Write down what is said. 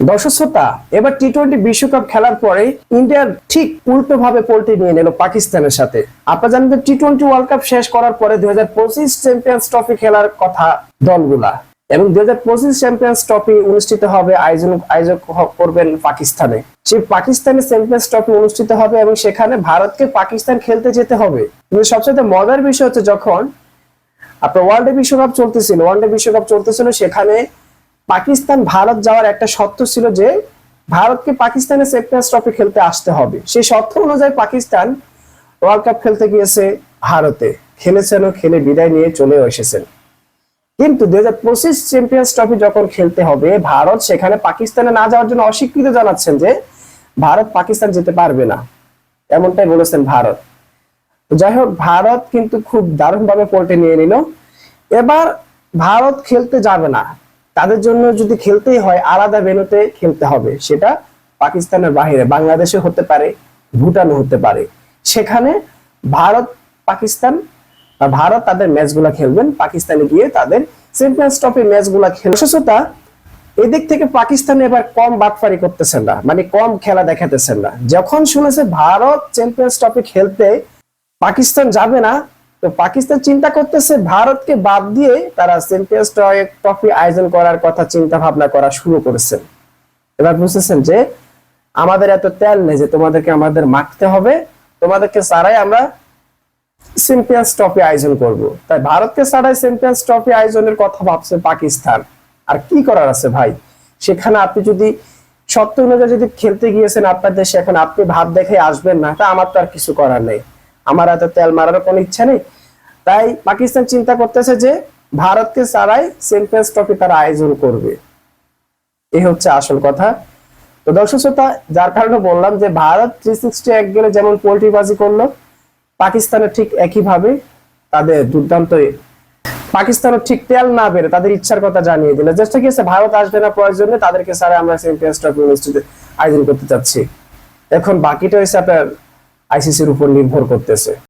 দর্শক শ্রোতা এবার টি টোয়েন্টি বিশ্বকাপ খেলার পরে ইন্ডিয়ার ঠিক উল্টো ভাবে পোল্টি নিয়ে নিল পাকিস্তানের সাথে। আপনারা জানেন টি টোয়েন্টি ওয়ার্ল্ড কাপ শেষ করার পরে দুই হাজার পঁচিশ চ্যাম্পিয়ন্স ট্রফি খেলার কথা দলগুলা এবং দুই হাজার পঁচিশ চ্যাম্পিয়ন্স ট্রফি অনুষ্ঠিত হবে আয়োজন আয়োজক করবেন পাকিস্তানে। সেই পাকিস্তানের চ্যাম্পিয়ন্স ট্রফি অনুষ্ঠিত হবে এবং সেখানে ভারতকে পাকিস্তান খেলতে যেতে হবে। কিন্তু সবচেয়ে মজার বিষয় হচ্ছে যখন আপনার ওয়ার্ল্ড বিশ্বকাপ চলতেছিল ওয়ার্ল্ড বিশ্বকাপ চলতেছিল, সেখানে পাকিস্তান, ভারত যাওয়ার একটা শর্ত ছিল যে ভারতকে পাকিস্তানের চ্যাম্পিয়ন্স ট্রফি খেলতে আসতে হবে। সেই শর্ত অনুযায়ী পাকিস্তান ওয়ার্ল্ড কাপ খেলতে গিয়েছে ভারতে। খেলেছেন ও খেলে বিদায় নিয়ে চলেও এসেছেন। কিন্তু দুই হাজার পঁচিশ চ্যাম্পিয়ন্স ট্রফি যখন খেলতে হবে, ভারত সেখানে পাকিস্তানে না যাওয়ার জন্য অস্বীকৃতি জানাচ্ছেন যে ভারত পাকিস্তান যেতে পারবে না। এমনটাই বলেছেন ভারত। যাই হোক, ভারত কিন্তু খুব দারুণভাবে পোল্টে নিয়ে নিল। এবার ভারত খেলতে যাবে না। তাদের জন্য যদি খেলতেই হয়, আলাদা ভেন্যুতে খেলতে হবে। সেটা পাকিস্তানের বাইরে বাংলাদেশে হতে পারে, ভুটানও হতে পারে। সেখানে ভারত, পাকিস্তান বা ভারত তাদের ম্যাচগুলা খেলবেন। পাকিস্তানে গিয়ে তাদের চ্যাম্পিয়ন্স ট্রফি ম্যাচগুলা খেলবে বিশেষতা এদিক থেকে পাকিস্তান এবার কম বাটফারি করতেছেন না। মানে কম খেলা দেখাতেছেন না। যখন শুনেছে ভারত চ্যাম্পিয়ন্স ট্রফি খেলতে পাকিস্তান যাবে না তো পাকিস্তান চিন্তা করতেছে, ভারতকে বাদ দিয়ে তারা চ্যাম্পিয়ন্স ট্রফি আয়োজন করার কথা চিন্তা ভাবনা করা শুরু করেছেন এবার বুঝতেছেন যে আমাদের এত তেল নেই যে তোমাদেরকে আমাদের মাখতে হবে। তোমাদেরকে ছাড়াই আমরা চ্যাম্পিয়ন্স ট্রফি আয়োজন করব। তাই ভারতকে ছাড়াই চ্যাম্পিয়ন্স ট্রফি আয়োজনের কথা ভাবছে পাকিস্তান। আর কি করার আছে ভাই? সেখানে আপনি যদি সত্য অনুযায়ী যদি খেলতে গিয়েছেন আপনার দেশে, এখন আপনি ভাব দেখে আসবেন না। তা আমার তো আর কিছু করার নেই। আমার এত তেল মারার কোনো ইচ্ছা নেই। তাই পাকিস্তান চিন্তা করতেছে যে ভারতকে ছাড়াই চ্যাম্পিয়ন্স ট্রফি তারা আয়োজন করবে। এই হচ্ছে আসল কথা। তো দর্শক শ্রোতা, যার কারণে বললাম যে ভারত থ্রি সিক্সটি এক গেলে যেমন পোল্ট্রিবাজি করল পাকিস্তানের ঠিক একইভাবে তাদের দুর্দান্ত পাকিস্তানের ঠিক তেল না বেড়ে তাদের ইচ্ছার কথা জানিয়ে দিল। জাস্ট কি আছে, ভারত আসবে না প্রয়োজনে তাদেরকে ছাড়া আমরা চ্যাম্পিয়ন্স ট্রফি অনুষ্ঠিত আয়োজন করতে চাচ্ছি। এখন বাকিটা হচ্ছে আপনার আইসিসির উপর নির্ভর করতেছে।